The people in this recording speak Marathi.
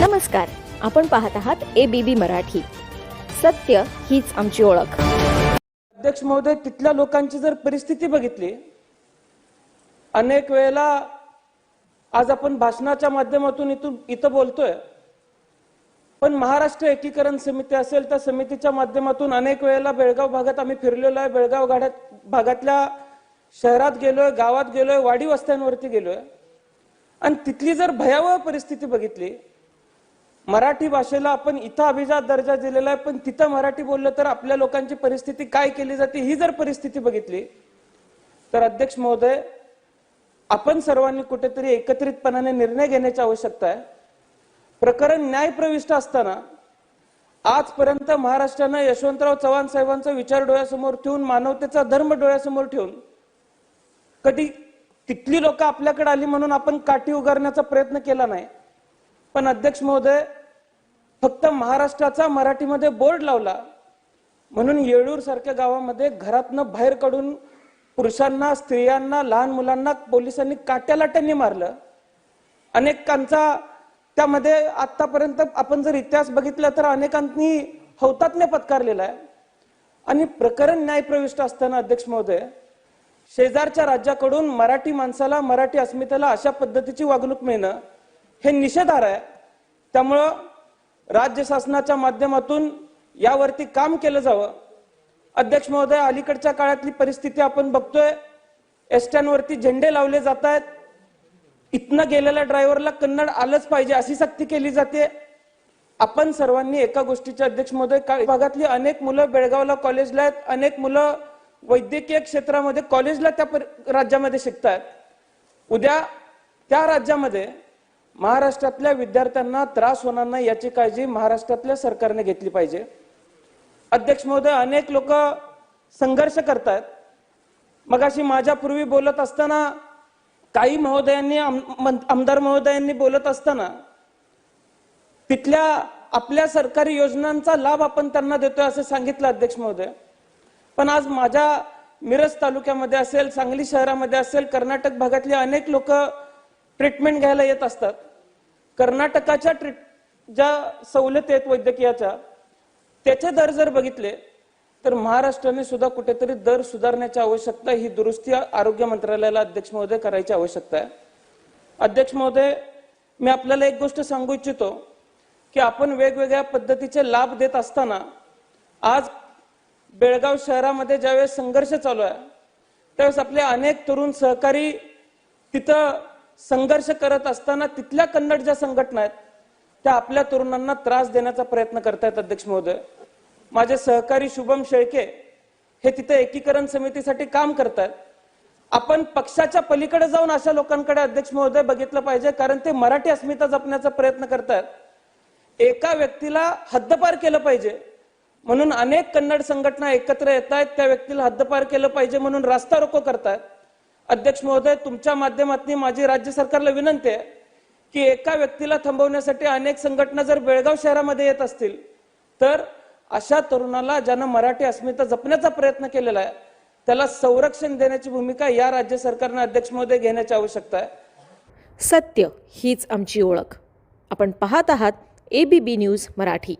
नमस्कार आपण पाहत आहात ए बी बी मराठी. सत्य हीच आमची ओळख. अध्यक्ष महोदय तिथल्या लोकांची जर परिस्थिती बघितली अनेक वेळेला आज आपण भाषणाच्या माध्यमातून इथून इथं बोलतोय पण महाराष्ट्र एकीकरण समिती असेल त्या समितीच्या माध्यमातून अनेक वेळेला बेळगाव भागात आम्ही फिरलेलो आहे. बेळगाव गाड्यात भागातल्या शहरात गेलोय गावात गेलोय वाडी वस्त्यांवरती गेलोय. आणि तिथली जर भयावह परिस्थिती बघितली मराठी भाषेला आपण इथं अभिजात दर्जा दिलेला आहे पण तिथं मराठी बोललं तर आपल्या लोकांची परिस्थिती काय केली जाते ही जर परिस्थिती बघितली तर अध्यक्ष महोदय आपण सर्वांनी कुठेतरी एकत्रितपणाने निर्णय घेण्याची आवश्यकता आहे. प्रकरण न्यायप्रविष्ट असताना आजपर्यंत महाराष्ट्रानं यशवंतराव चव्हाण साहेबांचा विचार डोळ्यासमोर ठेवून मानवतेचा धर्म डोळ्यासमोर ठेवून कधी तिथली लोक आपल्याकडे आली म्हणून आपण काठी उगारण्याचा प्रयत्न केला नाही. पण अध्यक्ष महोदय फक्त महाराष्ट्राचा मराठीमध्ये बोर्ड लावला. म्हणून येळूर सारख्या गावामध्ये घरातनं बाहेर काढून पुरुषांना स्त्रियांना लहान मुलांना पोलिसांनी काट्यालाट्यांनी मारलं. अनेकांचा त्यामध्ये आतापर्यंत आपण जर इतिहास बघितला तर अनेकांनी हौतात्म्य पत्कारलेला आहे. आणि प्रकरण न्यायप्रविष्ट असताना अध्यक्ष महोदय शेजारच्या राज्याकडून मराठी माणसाला मराठी अस्मितेला अशा पद्धतीची वागणूक मिळणं हे निषेधार आहे. त्यामुळं राज्य शासनाच्या माध्यमातून यावरती काम केलं जावं. अध्यक्ष महोदय अलीकडच्या काळातली परिस्थिती आपण बघतोय. एसट्यांवरती झेंडे लावले जात आहेत इथनं गेलेल्या ड्रायव्हरला कन्नड आलंच पाहिजे अशी सक्ती केली जाते. आपण सर्वांनी एका गोष्टीचे अध्यक्ष महोदय का- भागातली अनेक मुलं बेळगावला कॉलेजला आहेत. अनेक मुलं वैद्यकीय क्षेत्रामध्ये कॉलेजला त्या पर- राज्यामध्ये शिकतात उद्या त्या राज्यामध्ये महाराष्ट्रातल्या विद्यार्थ्यांना त्रास होणार नाही याची काळजी महाराष्ट्रातल्या सरकारने घेतली पाहिजे. अध्यक्ष महोदय अनेक लोक संघर्ष करतात मगाशी माझ्यापूर्वी बोलत असताना काही महोदयांनी आम- आमदार महोदयांनी बोलत असताना तिथल्या आपल्या सरकारी योजनांचा लाभ आपण त्यांना देतोय असं सांगितलं अध्यक्ष महोदय. पण आज माझ्या मिरज तालुक्यामध्ये असेल सांगली शहरामध्ये असेल कर्नाटक भागातले अनेक लोक ट्रीटमेंट घ्यायला येत असतात. कर्नाटकाच्या ट्रीट ज्या सवलती आहेत वैद्यकीयाच्या त्याचे दर जर बघितले तर महाराष्ट्राने सुद्धा कुठेतरी दर सुधारण्याची आवश्यकता ही दुरुस्ती आरोग्य मंत्रालयाला अध्यक्ष महोदय करायची आवश्यकता आहे. अध्यक्ष महोदय मी आपल्याला एक गोष्ट सांगू इच्छितो की आपण वेगवेगळ्या पद्धतीचे लाभ देत असताना आज बेळगाव शहरामध्ये ज्यावेळेस संघर्ष चालू आहे त्यावेळेस आपले अनेक तरुण सहकारी तिथं संघर्ष करत असताना तिथल्या कन्नड ज्या संघटना आहेत त्या आपल्या तरुणांना त्रास देण्याचा प्रयत्न करतायत अध्यक्ष महोदय. माझे सहकारी शुभम शेळके हे तिथे एकीकरण समितीसाठी काम करतात आपण पक्षाच्या पलीकडे जाऊन अशा लोकांकडे अध्यक्ष महोदय बघितलं पाहिजे कारण ते मराठी अस्मिता जपण्याचा प्रयत्न करतात एका व्यक्तीला हद्दपार केलं पाहिजे म्हणून अनेक कन्नड संघटना एकत्र येत आहेत त्या व्यक्तीला हद्दपार केलं पाहिजे म्हणून रास्ता रोको करतात अध्यक्ष महोदय तुमच्या माध्यमातून माझी राज्य सरकारला विनंती आहे की एका व्यक्तीला थांबवण्यासाठी अनेक संघटना जर बेळगाव शहरामध्ये येत असतील तर अशा तरुणाला ज्यानं मराठी अस्मिता जपण्याचा प्रयत्न केलेला आहे त्याला संरक्षण देण्याची भूमिका या राज्य सरकारनं अध्यक्ष महोदय घेण्याची आवश्यकता आहे. सत्य हीच आमची ओळख. आपण पाहत आहात A B B news Marathi.